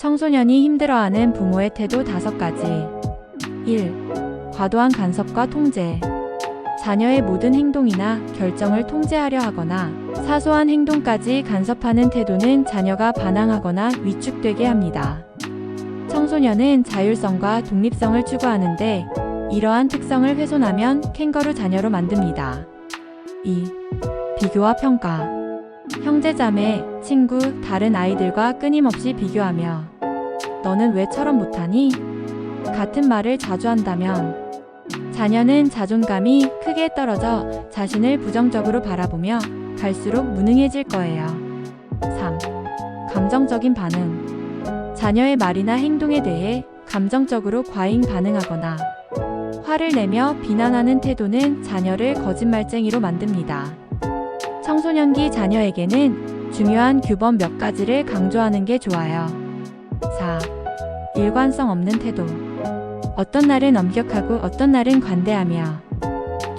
청소년이 힘들어하는 부모의 태도 다섯 가지. 1. 과도한 간섭과 통제. 자녀의 모든 행동이나 결정을 통제하려 하거나 사소한 행동까지 간섭하는 태도는 자녀가 반항하거나 위축되게 합니다. 청소년은 자율성과 독립성을 추구하는데 이러한 특성을 훼손하면 캥거루 자녀로 만듭니다. 2. 비교와 평가. 형제자매, 친구, 다른 아이들과 끊임없이 비교하며 너는 왜처럼 못하니? 같은 말을 자주 한다면 자녀는 자존감이 크게 떨어져 자신을 부정적으로 바라보며 갈수록 무능해질 거예요. 3. 감정적인 반응. 자녀의 말이나 행동에 대해 감정적으로 과잉 반응하거나 화를 내며 비난하는 태도는 자녀를 거짓말쟁이로 만듭니다. 청소년기 자녀에게는 중요한 규범 몇 가지를 강조하는 게 좋아요. 4. 일관성 없는 태도. 어떤 날은 엄격하고 어떤 날은 관대하며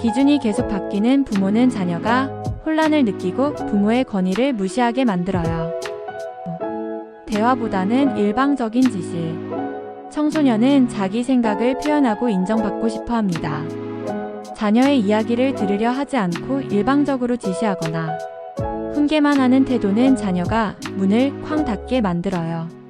기준이 계속 바뀌는 부모는 자녀가 혼란을 느끼고 부모의 권위를 무시하게 만들어요. 대화보다는 일방적인 지시. 청소년은 자기 생각을 표현하고 인정받고 싶어 합니다. 자녀의 이야기를 들으려 하지 않고 일방적으로 지시하거나 훈계만 하는 태도는 자녀가 문을 쾅 닫게 만들어요.